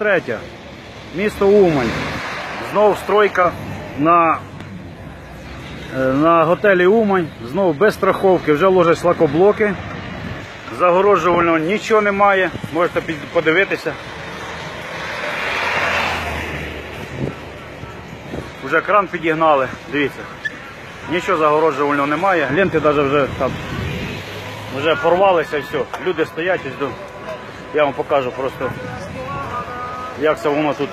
23. Місто Умань. Знову стройка на, е, на готелі Умань. Знову без страховки. Вже ложать шлакоблоки. Загороджувального нічого немає. Можете подивитися. Вже кран підігнали. Дивіться. Нічого загороджувального немає. Ленти навіть вже там вже порвалися і все. Люди стоять. Я вам покажу просто, як це воно тут.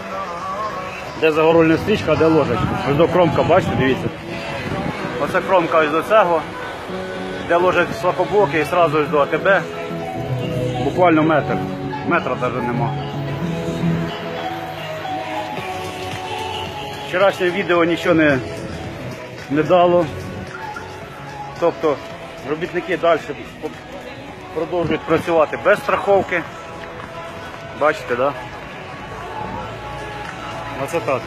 Де загорольна стрічка, а де ложать. Ось до кромка, бачите, дивіться. Оце кромка ось до цього, де ложать слабоблоки і одразу ось до АТБ. Буквально метр. Метра навіть нема. Вчорашнє відео нічого не, не дало. Тобто робітники далі продовжують працювати без страховки. Бачите, так? Да? Оце так.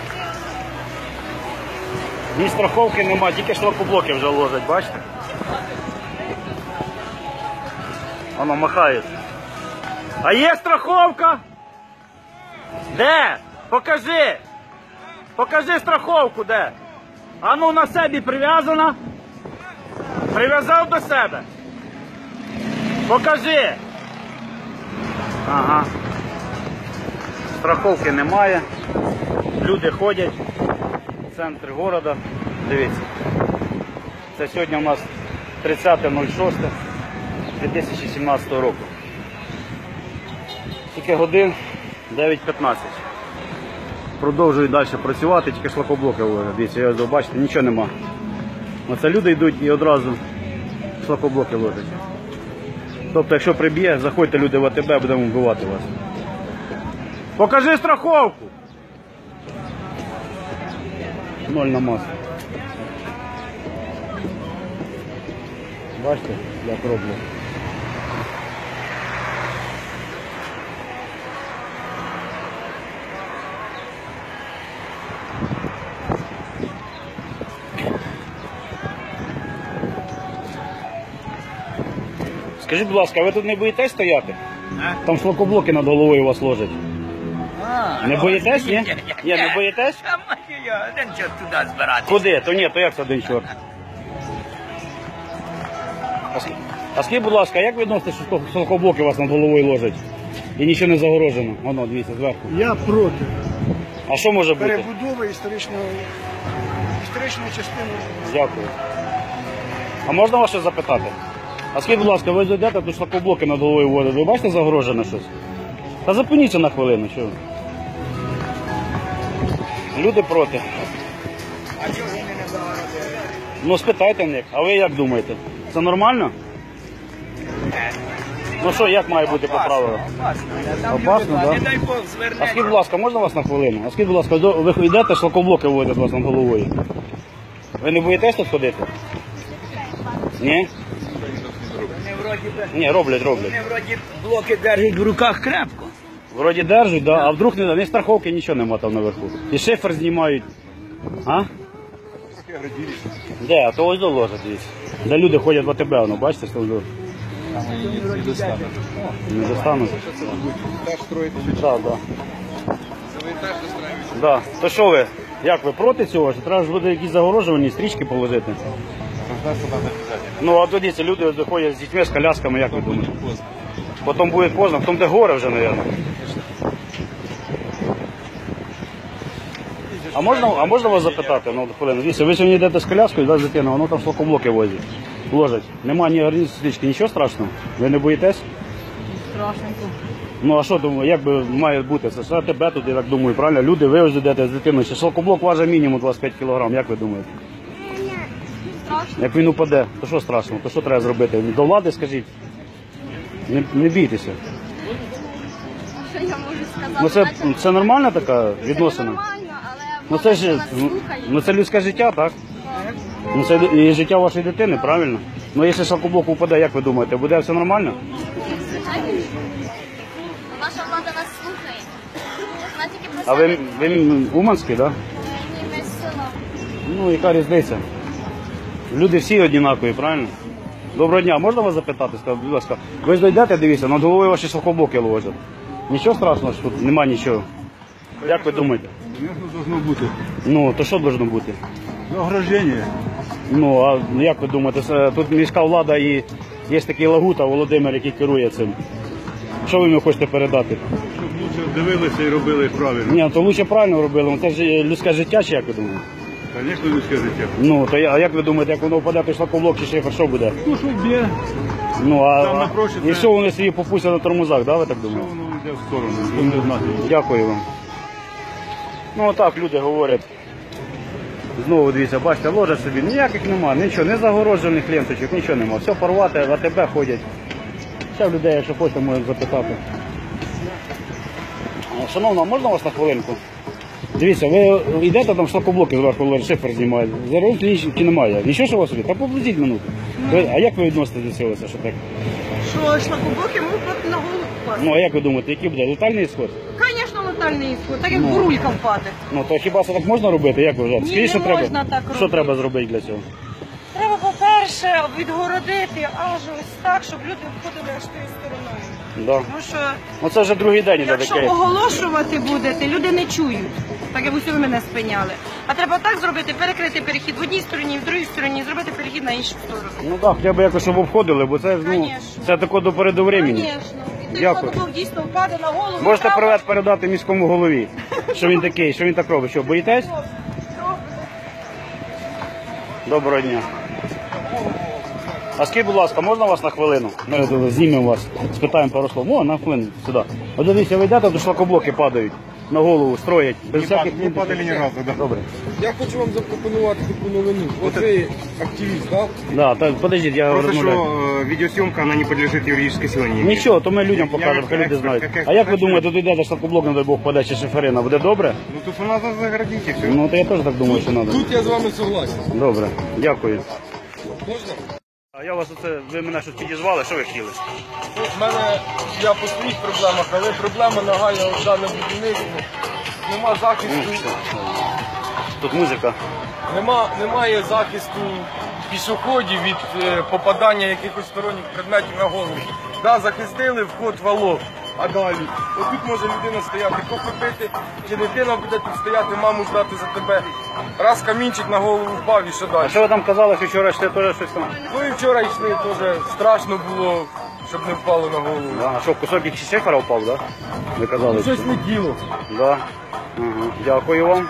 Ні страховки нема, тільки шлакоблоки вже ложать, бачите? Воно махає. А є страховка? Де? Покажи! Покажи страховку де. А ну на себе прив'язана. Прив'язав до себе. Покажи. Ага. Страховки немає. Люди ходять. в Центр міста. Дивіться. Це сьогодні у нас 30.06.2017 року. Скільки годин? 9.15 продовжують далі працювати, тільки шлакоблоки. Дивіться, я бачите, нічого нема. Оце люди йдуть і одразу шлакоблоки ложать. Тобто, якщо приб'є, заходьте люди в АТБ, будемо вбивати вас. Покажи страховку! Ноль на масу. Бачите, як роблю. Скажіть, будь ласка, ви тут не боїтесь стояти? Там шлакоблоки над головою у вас ложать. Не боїтесь, ні? Ні, не боїтесь? А маю я один чорт туди збирати. Куди? То ні, то як це один чорт? А ск- А скажіть, будь ласка, як ви відносите, що у вас над головою ложать? І нічого не загорожено. Воно, дивіться, зверху. Я проти А що може бути? перебудови історичного історичної частини. Дякую. А можна вас щось запитати? А скажіть, будь ласка, ви зайдете, тут шлакоблоки над головою водять. Ви бачите загорожене щось? Та зупиніться на хвилину, що ви? Люди проти. А чого вони не загородили? Ну спитайте в них, а ви як думаєте? Це нормально? Ну що, як має бути по правилам? Опасно. Люди. Не дай Бог А скажіть, будь ласка, можна вас на хвилину? А скажіть, будь ласка, до- ви йдете, шлакоблоки вводять вас над головою. Ви не боїтесь тут ходити? Ні? Вони вроді би, Ні, роблять, роблять. вони вроді блоки держать в руках крепко. Вроді держать, да, а вдруг не, не страховки нічого нема там наверху. І шифер знімають. А? Де? А то ось доложать дивіться. Де люди ходять в АТБ, воно, бачите, що до... Не достануть. Так, так. Да. То що ви? Як ви проти цього? Що треба ж буде якісь загорожувані стрічки положити? Ну, а тоді люди заходять з дітьми, з колясками, як ви думаєте? Потім буде поздно, потім де горе вже, мабуть. А можна, а можна вас запитати? Ну, хвилину. Дивіться, ви сьогодні йдете з коляскою, да, з дитиною, воно там шлакоблоки возять. Ложать. Нема ні гарнізу стрічки, нічого страшного? Ви не боїтесь? Страшненько. Ну а що думаю, як би має бути? Це ж тебе тут, я так думаю, правильно? Люди, ви ось йдете з дитиною. Ще шлакоблок важить мінімум 25 кг, як ви думаєте? Страшно. Як він упаде, то що страшного? То що треба зробити? До влади скажіть. Не, не бійтеся. Що я можу сказати? Ну це, це нормальна така це відносина? Ну це ж ну, це людське життя, так? Ну це і життя вашої дитини, правильно? Ну якщо шалкоблок упаде, як ви думаєте, буде все нормально? Наша влада нас слухає. Вона тільки А ви, ви Уманський, так? Да? Ми з села. Ну яка різниця? Люди всі однакові, правильно? Доброго дня, можна вас запитати? Скажіть, будь ласка, ви ж дійдете, дивіться, над головою ваші шалкоблоки ложать. Нічого страшного, що тут нема нічого. Як ви думаєте? Звісно, должно бути. Ну, то що должно бути? Ограждення. Ну, а як ви думаєте, це- тут міська влада і є такий Лагута Володимир, який керує цим. Що ви мені хочете передати? Щоб лучше дивилися і робили правильно. Ні, ну, то лучше правильно робили, ну, це ж е, людське життя, чи як ви думаєте? Звісно, людське життя. Ну, то я, а як ви думаєте, як воно впаде, то шлакоблок чи шифер, що буде? Ну, що б'є, Ну, а, Там напрочуд і це- все вони собі попустять на тормозах, да, ви так що думаєте? воно йде в сторону, будемо знати. Дякую вам. Ну отак люди говорять. Знову дивіться, бачите, ложать собі, ніяких нема, нічого, не загороджених ленточок, нічого нема. Все порвати, в АТБ ходять. Ще в людей, якщо хочете, можуть запитати. Шановна, можна вас на хвилинку? Дивіться, ви йдете там шлакоблоки зверху шифер знімають. Зараз лінчики немає. Нічого, що у вас є? Та поблизіть минуту. Ви- А як ви відноситесь до цього? Що так? Що шлакоблоки можуть на голову впасти. Ну а як ви думаєте, який буде летальний ісход? Звісно, ісход, так як бурулька впаде. Ну то хіба це так можна робити? Як ви вважаєте? Ні, не що треба? можна так Що робити. треба зробити для цього? Треба, по-перше, відгородити аж ось так, щоб люди входили аж тією стороною. Да. Тому що Ну це вже другий день іде якщо таке. оголошувати будете, люди не чують. Так як усі ви мене спиняли. А треба так зробити, перекрити перехід в одній стороні, в другій стороні, зробити перехід на іншу сторону. Ну так, хоча б якось щоб обходили, бо це ну Конечно. це тако до переду времени. Звісно. Дякую. дійсно впаде на голову. Можете привет передати міському голові, що він такий, що він так робить. Що боїтесь? Доброго дня. А скажіть, будь ласка, можна вас на хвилину? Ми знімемо вас, спитаємо пару слов. О, на хвилину сюди. От дивіться, ви йдете, то шлакоблоки падають на голову, строять. Без всяких не падали ні разу, да. Добре. Я хочу вам запропонувати таку новину. От ви активіст, так? Да, так, подождіть, я Просто розмовляю. що е, відеосйомка, вона не підлежить юридичній силі. Нічого, то ми людям покажемо, хай люди знають. як А як ви думаєте, тут йде шлакоблок, не дай Бог, паде чи шиферина, буде добре? Ну тут у нас загородить і все. Ну, то я теж так думаю, що треба. Тут я з вами согласен. Добре, дякую. Можна? А я вас оце, ви мене щось підізвали, що ви хотіли? У мене я по своїх проблемах, але проблема нагальна в даному будівництві. Нема захисту, Тут музика. нема, немає захисту пішоходів від е, попадання якихось сторонніх предметів на голову. Да, захистили вход вало, а далі. Отут може людина стояти, кофе пити, чи дитина буде тут стояти, маму ждати за тебе. Раз камінчик на голову впав і що далі. А що ви там казали, що вчора йшли теж щось там? Ну і вчора йшли, теж страшно було, щоб не впало на голову. Да, а що, кусок якийсь шифера впав, так? Да? Ви казали. Щось не діло. Да. Ага. Дякую вам.